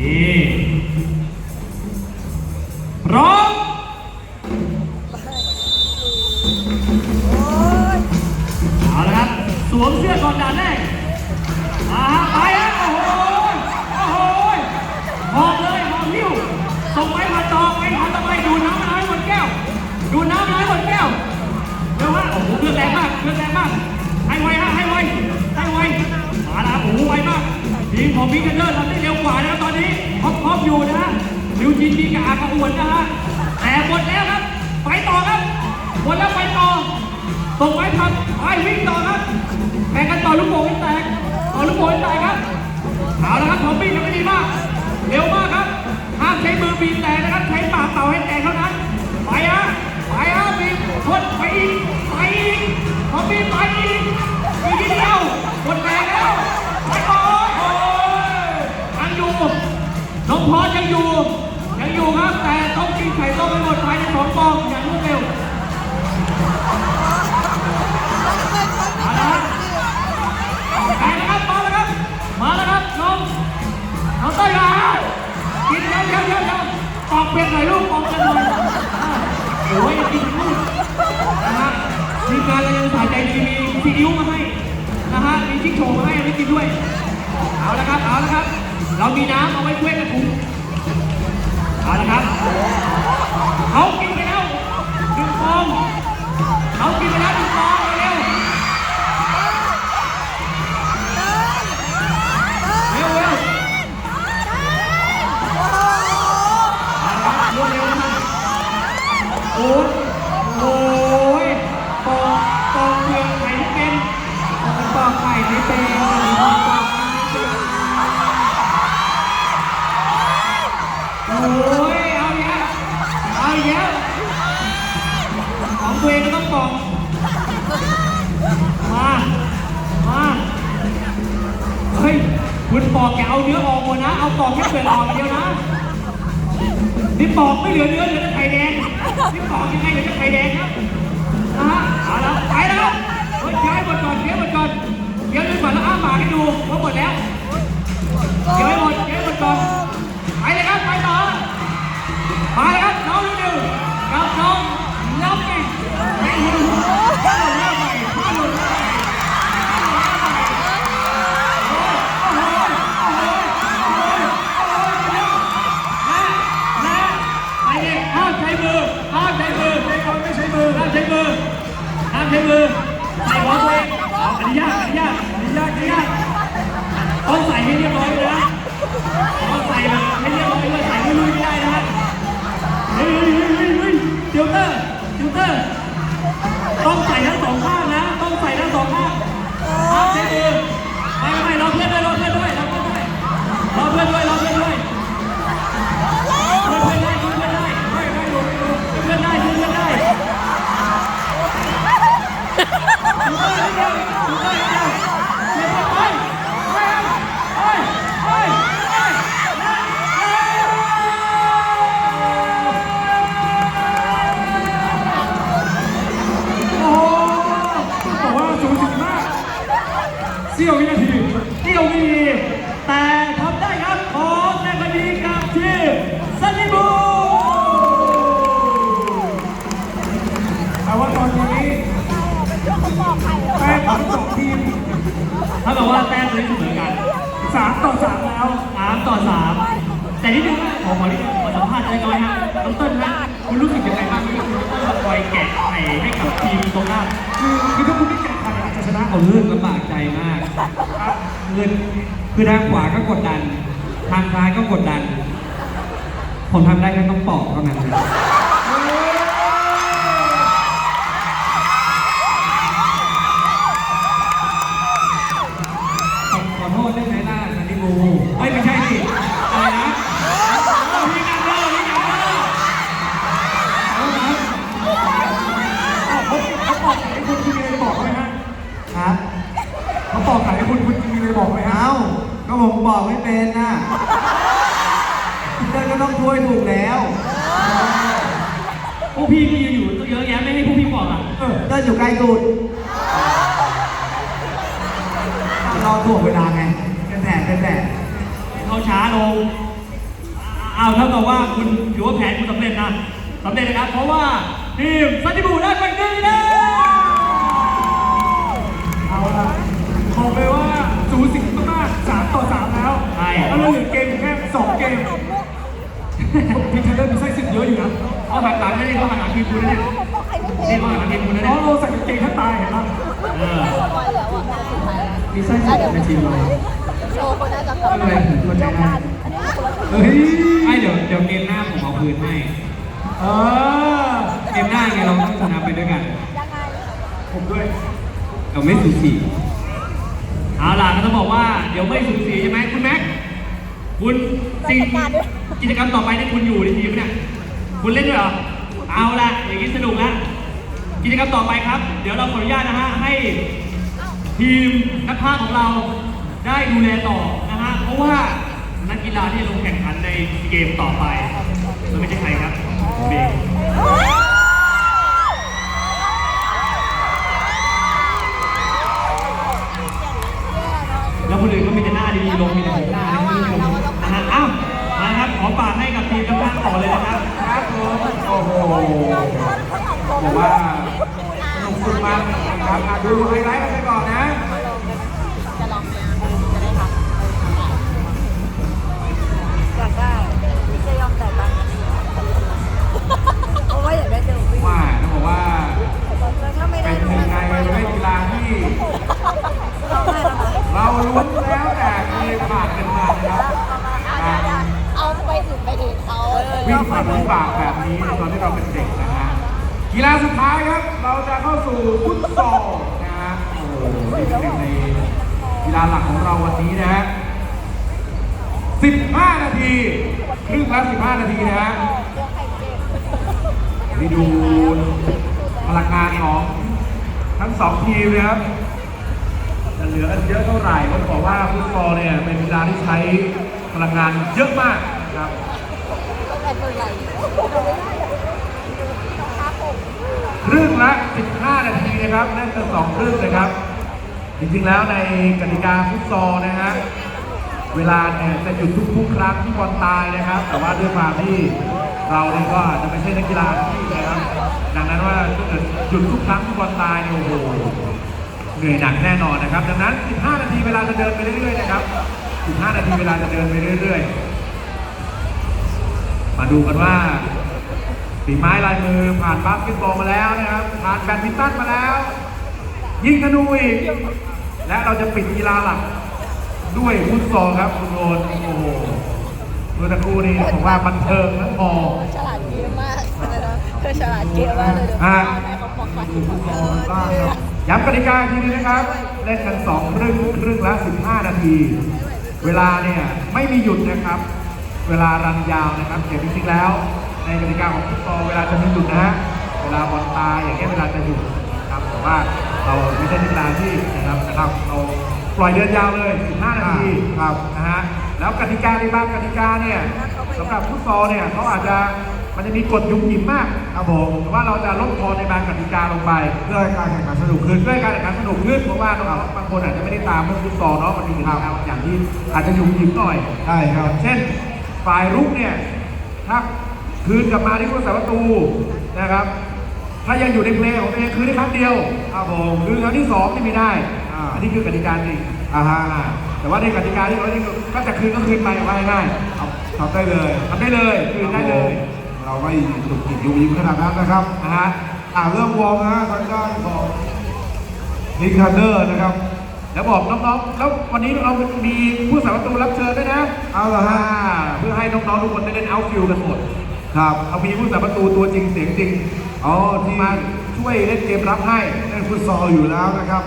นี่พร้อมเอาละครับ สวมเสื้อก่อนด่านแรกมาฮะไปฮะโอ้โห โอ้โหหอบเลยหอบหิ้วส่งไปผ่านต่อไปผ่านต่อไปดูน้ำน้อยหมดแก้ว ดูน้ำน้อยหมดแก้วเร็วฮะโอ้โหเครื่องแรงมากเครื่องแรงมาก ให้ไวฮะให้ไวให้ไวมาแล้วโอ้โหไวมากทีมของพิกเกอร์ทำได้ ริวจีจีกับอากาอวนนะฮะแต่หมดแล้วครับไปต่อครับหมดแล้วไปต่อส่งไว้ทันไปวิ่งต่อครับแข่งกันต่อลูกโป่งให้แตกต่อลูกโป่งให้แตกครับเอาละครับทอมบี้ทำได้ดีมากเร็วมากครับห้ามใช้มือบีบแต่นะครับใช้ปากเป่าให้แตกเท่านั้นไปฮะไปฮะบีบทนไปอีกไปอีกทอมบี้ไปอีก กเป็ดหน่อยลูกปอกเป็ดหน่อยโอ้ยอยากินลูกนะฮะทีมงานเรายังสายใจดีมีซีอิ๊วมาให้นะฮะมีชิคโชว์มาให้ไม่กินด้วย เอาละครับ เอาละครับ เรามีน้ำเอาไว้ช่วยกันถุงเอาละครับเขา ก็ต้อกมา มา เฮ้ยคุณปอกแกเอาเนื้อออกหมดนะ เอาปอกแค่เปลือกออกอย่างเดียวนะ นี่ปอกไม่เหลือเนื้อเหลือแต่ไข่แดง นี่ปอกยังไงเหลือแต่ไข่แดงครับนะฮะเอาละไปแล้วเฮ้ยเดี๋ยวให้หมดก่อนเดี๋ยวหมดก่อนเดี๋ยวดูก่อนแล้วอ้าปากให้ดูว่าหมดแล้วเดี๋ยวให้หมดเดี๋ยวให้หมดก่อน ไปเลยครับ ไปต่อ มาเลยครับน้องเร็วๆกับน้องน้ำกิ่ง ใหม่ข้าวหน้าไอ้เนี่ยห้ามใช้มือห้ามใช้มือใช้คนไม่ใช้มือห้ามใช้มือห้ามใช้มือใส่หัวตัวเองอนุญาตอนุญาอนุญาตอนุญาต ว่าแต้มเลยเสมอกันสามต่อสามแล้วสามต่อสามแต่นิดนึงนะขอขอนิดนึงขอสัมภาษณ์อะไรน้อยฮะน้องเติ้ลฮะคุณรู้สึกยังไงบ้างที่คุณต้องคอยแกะไข่ให้กับทีมตรงหน้าคือคือถ้าคุณไม่แข่งขันอาจจะชนะเอาเรื่องลำบากใจมากเงินคือทางขวาก็กดดัน ทางซ้ายก็กดดัน ผมทำได้แค่ต้องปอกเท่านั้น ไรบอกไหมฮะเอ้าก็ผมบอกไม่เป็นน่ะเดินก็ต้องช่วยถูกแล้วพวกพี่ก็ยืนอยู่ตั้งเยอะแยะไม่ให้พวกพี่บอกอะเออเดินอยู่ไกลตูดรอถ่วงเวลาไงเป็นแผนเป็นแผนเขาช้าลงอ้าวเท่ากับว่าคุณถือว่าแผนคุณสำเร็จนะสำเร็จนะครับ เพราะว่าทีมซันติบูได้ไปหนึ่งคะแนนเอาละบอกเลยว่าสูสีมากๆสาม ต่อสามแล้วใช่ แล้วเราเหลือเกมอยู่แค่สองเกมพี่เทเลอร์มีไส้ศึกเยอะอยู่นะเอาหักหลังนี่เขาหักหลังทีมคุณนะเนี่ยผมบอกใครไม่เป็นนี่เขาหักหลังทีมคุณนะน้เนี่อยงเราใส่กางเกงแทบตายเห็นปะเออมีไส้ศึกในทีมเราโชว์คนน่าจะเข้าไม่เป็นไรผมทนได้อันนี้คนละทีเฮ้ยไม่เดี๋ยวเดี๋ยวเกมหน้าผมเอาคืนให้ เออเกมหน้าไงเราต้องชนะไปด้วยกัน ยังไงผมด้วย เราไม่สูสี เอาล่ะก็ต้องบอกว่าเดี๋ยวไม่สูสีใช่ไหมคุณแม็กคุณสิ่งกิจกรรมต่อไปที่คุณอยู่ในทีมเนี่ยคุณเล่นด้วยเหรอเอาละอย่างนี้สนุกละกิจกรรมต่อไปครับ เดี๋ยวเราขออนุญาตนะฮะให้ทีมนักพากย์ของเราได้ดูแลต่อนะฮะเพราะว่านักกีฬาที่ลงแข่งขันในเกมต่อไปมันไม่ใช่ใครครับผมเอง คนอื่นก็มีแต่หน้าดีๆลงมีแต่ผมหน้าดีๆลงนะฮะอ้าวมาครับขอฝากให้กับทีมกำลังต่อเลยนะครับครับผมโอ้โหบอกว่าสนุกสุดมากนะครับดูไฮไลท์กันไปก่อนนะ วิ่งผ่านวิบากแบบนี้ในตอนที่เราเป็นเด็กนะฮะกีฬาสุดท้ายครับ เราจะเข้าสู่ฟุตซอลนะฮะโอ้โหนี่เป็นหนึ่งในกีฬาหลักของเราวันนี้นะฮะ15 นาทีครึ่งละ15 นาทีนะฮะนี่ดูพลังงานของทั้งสองทีมนะครับจะเหลือกันเยอะเท่าไหร่ต้องบอกว่าฟุตซอลเนี่ยเป็นกีฬาที่ใช้พลังงานเยอะมากนะครับ ครึ่งละ 15 นาทีนะครับ นั่นคือสองครึ่งนะครับ จริงๆแล้วในกติกาฟุตซอลนะฮะ เวลาเนี่ยจะหยุดทุกๆครั้งที่บอลตายนะครับ แต่ว่าด้วยความที่เราเนี่ยก็จะไม่ใช่นักกีฬาอาชีพนะครับ ดังนั้นว่าถ้าเกิดหยุดทุกครั้งที่บอลตายเนี่ยโอ้โหเหนื่อยหนักแน่นอนนะครับ ดังนั้น 15 นาทีเวลาจะเดินไปเรื่อยๆนะครับ 15 นาทีเวลาจะเดินไปเรื่อยๆ มาดูกันว่าฝีไม้ลายมือผ่านบาสเกตบอลมาแล้วนะครับ ผ่านแบดมินตันมาแล้ว ยิงธนูอีกและเราจะปิดกีฬาหลัก ด้วยฟุตซอลครับคุณโรนโอ้โหเมื่อตะครู่นี้ผมว่าบันเทิงทั้งพอฉลาดเกมมากเธอฉลาดเกมมากเลยเดี๋ยวอะแม่เขาบอกใครดูฟุตซอลกันบ้างครับย้ำกติกาอีกทีนึงนะครับเล่นกันสองครึ่งครึ่งละ 15 นาที เวลาเนี่ยไม่มีหยุดนะครับ เวลารันยาวนะครับแต่จริงๆแล้ว ในกติกาของฟุตซอลเวลาจะมีหยุดนะฮะเวลาบอลตายอย่างเงี้ยเวลาจะหยุดนะครับแต่ว่าเราไม่ใช่นักกีฬาที่นะครับนะครับเราปล่อยเดินยาวเลย 15 นาทีครับนะฮะแล้วกติกาในบางกติกาเนี่ยสำหรับฟุตซอลเนี่ยเขาอาจจะมันจะมีกฎยุ่งหยิบมากครับผมแต่ว่าเราจะลดทอนในบางกติกาลงไปเพื่อให้การแข่งขันสนุกขึ้นเพื่อให้การแข่งขันสนุกขึ้นเพราะว่าน้องๆบางคนอาจจะไม่ได้ตามเรื่องฟุตซอลเนาะมันมีกติกาอย่างที่อาจจะยุ่งหยิบหน่อยใช่ครับ เช่น ฝ่ายรุกเนี่ยถ้าคืนกลับมาที่ผู้รักษาประตูนะครับ ถ้ายังอยู่ในเพลย์ของตัวเองคืนได้ครั้งเดียวครับผมคืนครั้งที่สองที่ไม่ได้อันนี้คือกติกาจริงอ่าฮะแต่ว่าในกติกาที่เราเล่นก็จะคืนก็คืนไปว่าง่ายๆทำได้เลยทำได้เลยคืนได้เลย เราไม่จุกจิกยุ่งยิ้มขนาดนั้นนะครับนะฮะอ่าเรื่องวอร์มนะฮะทางด้านของนิคาเดอร์นะครับ แล้วบอกน้องๆ แล้ววันนี้เรามีผู้สาประตูรับเชิญด้วยนะเอาละฮะ เพื่อให้น้องๆทุกคนได้เล่นเอาท์ฟิลกันหมดครับเอามีผู้สาประตูตัวจริงเสียงจริงอ๋อที่มาช่วยเล่นเกมรับให้เล่นฟุตซอลอยู่แล้วนะครับ